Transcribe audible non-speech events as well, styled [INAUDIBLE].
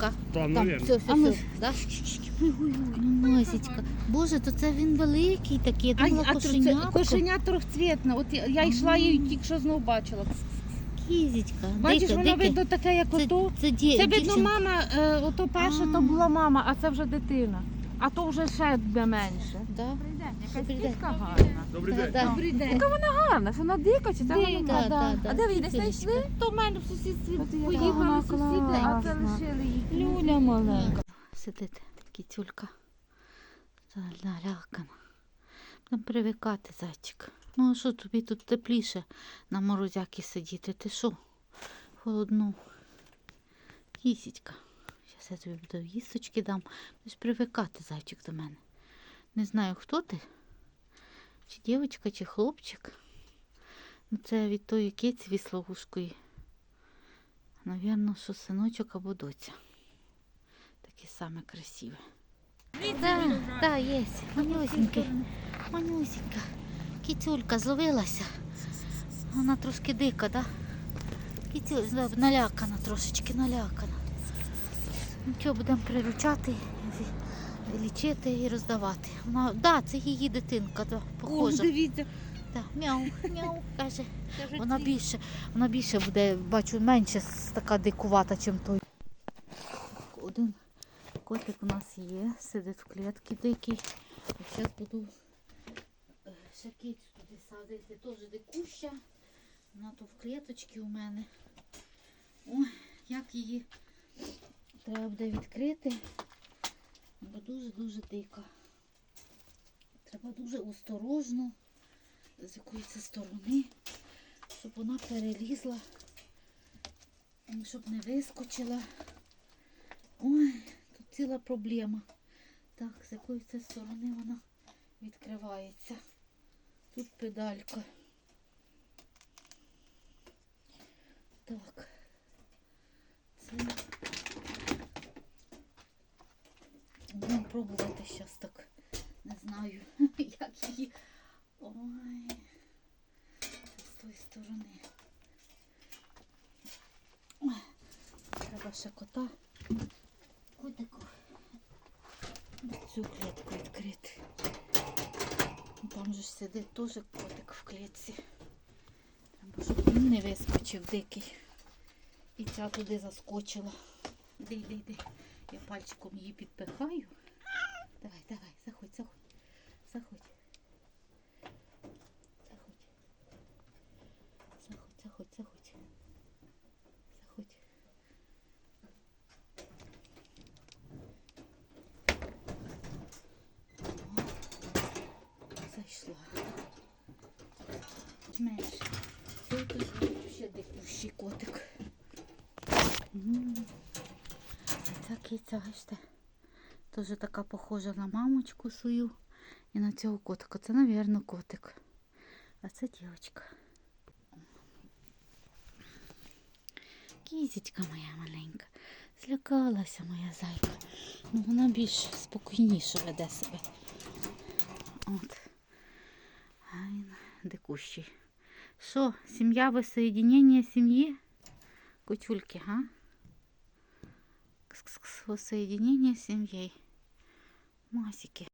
Кітюлька. Там, Там, все, все, А все. Да? Масічка. Боже, то це він великий такий, я думала, а кошенятко. це кошеня трьохцвітна. От я, я йшла її тільки що знов бачила. Кізечка. Бачиш, дике, воно дике. видно таке, як Це, ото. це, це, Це видно дівчинка. мама, е, ото перше, А. то була мама, а це вже дитина. А то вже ще де менше. Да? Добрий день, Добрий день. гарна. Добрий день. да. Добрий день. Гарна, що вона дика, чи це Дика, вона Да, да, да. А де ви її десь знайшли? То в мене в сусідстві От яка поїхали вона сусіди, а це класна. лишили їх. Люля маленька. Сидить кітюлька. Налякана. Будемо привикати, зайчик. Ну, а що тобі тут тепліше на морозяки сидіти? Ти що? Холодно. Кісічка. Я тобі буду їсточки дам. Будеш привикати, зайчик, до мене. Не знаю, хто ти. Чи дівчинка, чи хлопчик. Ну, це від тої киці віслогушкої. Навірно, що синочок або доця. Таке саме красиве. Так, да, є. Манюсінький. Манюсінька. Кітюлька зловилася. Вона трошки дика, так? Да? Кітюлька налякана трошечки, налякана. Нічого будемо приручати, лічити і роздавати. Вона, да, це її дитинка, да, О, похожа. дивіться. Да, мяу, мяу, [LAUGHS] каже. Вона більше, вона більше буде, бачу, менше така дикувата, ніж той. Один котик у нас є, сидить в клітці дикий. Зараз буду е, туди садити, теж дикуща. Вона то в кліточці у мене. Ой, як її треба буде відкрити, бо дуже-дуже дика. Треба дуже осторожно, з якої це сторони щоб вона перелізла, щоб не вискочила. Ой, тут ціла проблема. Так, з якої це сторони вона відкривається. Тут педалька. Так. Це. Будемо пробувати зараз так. Не знаю, [LAUGHS] як її. Ой. З тої сторони. Треба ще кота. Котику. Цю клітку відкрити. Там же ж сидить теж котик в клітці. Треба, щоб він не вискочив дикий. І ця туди заскочила. Іди, іди, іди. Я пальчиком її підпихаю. Давай, давай, заходь, заходь. Заходь. Заходь. Заходь, заходь, заходь. Заходь. О, Зайшла. Менше. Тут ще дикущий котик. Ця киця, бачите, теж така похожа на мамочку свою і на цього котика. Це, мабуть, котик. А це дівчинка. Кізечка моя маленька. Злякалася моя зайка. Ну вона більш спокійніше веде себе. От. А дикущий. Що, сім'я воссоєдінення сім'ї? Кутюльки, га? Кс-кс-кс, Воссоєдінення сім'ї. Масики.